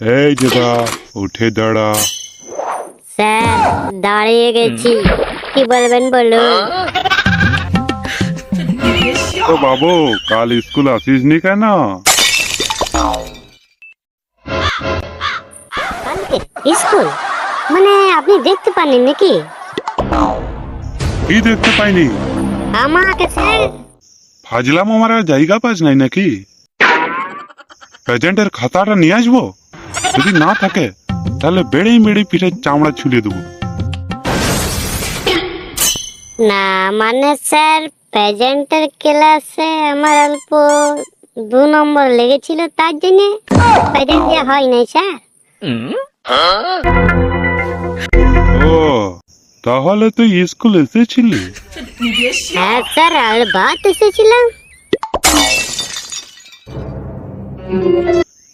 এই দেবা উঠে দাঁড়া। স্যার দাঁড়িয়ে গেছি। কি বলবেন বলুন? তো বাবু কাল স্কুল আসিসনি কেন? কালকে? স্কুল? মানে আপনি দেখতে পাননি নাকি? কি দেখতে পাইনি? আমাকে স্যার ফাজলাম আমার জায়গা পাস নাই নাকি? প্রেজেন্টের খাতাটা নিয়ে আসব? যদি না থাকে তাহলে বেড়ে মেড়ে পিঠে চামড়া ছুলিয়ে দেবো। না মানে স্যার প্রেজেন্টের ক্লাসে আমার অল্প দু নম্বর লেগেছিল তার জন্য প্রেজেন্ট দেওয়া হয় নাই স্যার। ও তাহলে তুই স্কুল এসেছিলি? হ্যাঁ স্যার আলবাত এসেছিলাম।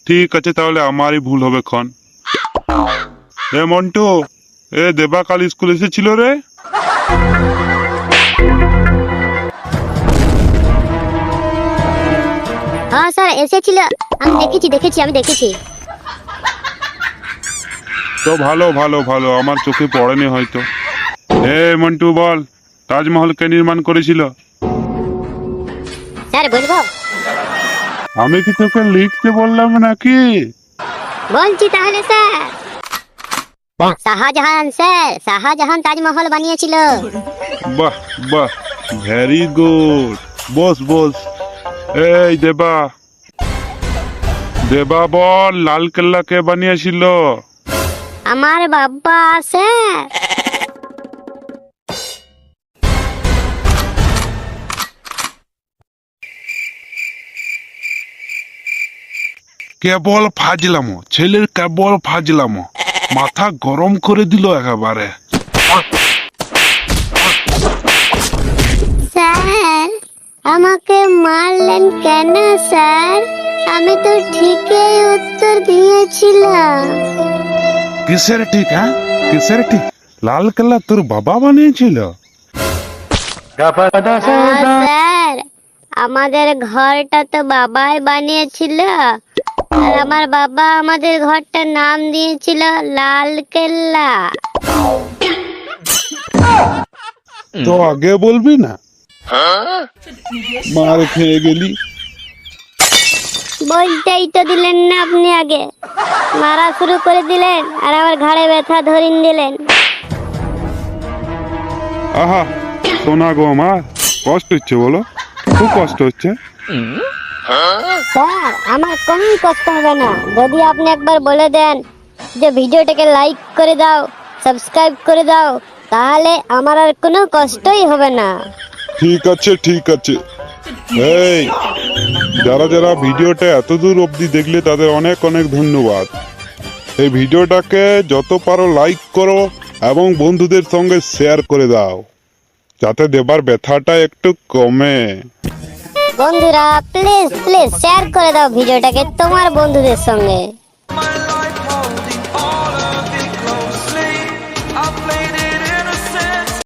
ঠিক আছে তাহলে আমারই ভুল হবে ক্ষণ। এ মন্টু এ দেবা কাল স্কুল এসেছিল রে? হ্যাঁ স্যার এসেছিল। আমি দেখেছি দেখেছি আমি দেখেছি। তো ভালো ভালো ভালো আমার চোখে পড়েনি হয়তো। এ মন্টু বল তাজমহল কে নির্মাণ করেছিল? স্যার বলব? আমি কি তোকে লিখতে বললাম নাকি? বলছি তাহলে স্যার। শাহজাহান স্যার শাহজাহান তাজমহল বানিয়েছিল। বাহ বাহ ভেরি গুড বস বস। এই দেবা। দেবা বল লাল কেল্লা কে বানিয়েছিল। আমার বাবা স্যার। কেবল ফাজলামো ছেলের কেবল ফাজলামো। মাথা গরম করে দিল একেবারে। স্যার আমাকে মারলেন কেন স্যার? আমি তো ঠিকই উত্তর দিয়েছিলাম। কিসের ঠিক হ্যাঁ? কিসের ঠিক? লাল কেল্লা তোর বাবা বানিয়েছিল। হ্যাঁ, স্যার আমাদের ঘরটা তো বাবাই বানিয়েছিল। আর আমার বাবা আমাদের ঘরটার নাম দিয়েছিল লাল কেল্লা। তো আগে বলবি না? মার খেয়ে গেলি। বলতেই তো দিলেন না আপনি আগে। মারা শুরু করে দিলেন আর আমার ঘাড়ে ব্যথা ধরিন দিলেন। আহা সোনা গো আমার কষ্ট হচ্ছে বলো? খুব কষ্ট হচ্ছে। স্যার, আমার কোনো কষ্ট হবে না। যদি আপনি একবার বলে দেন যে ভিডিওটাকে লাইক করে দাও, সাবস্ক্রাইব করে দাও, তাহলে আমার আর কোনো কষ্টই হবে না। ঠিক আছে ঠিক আছে। এই, যারা যারা ভিডিওটা এত দূর অবধি দেখলে তাদের অনেক অনেক ধন্যবাদ। এই ভিডিওটাকে যত পারো লাইক করো এবং বন্ধুদের সঙ্গে শেয়ার করে দাও, যাতে দেবার ব্যথাটা একটু কমে। বন্ধুরা প্লিজ প্লিজ শেয়ার করে দাও ভিডিওটাকে তোমার বন্ধুদের সঙ্গে।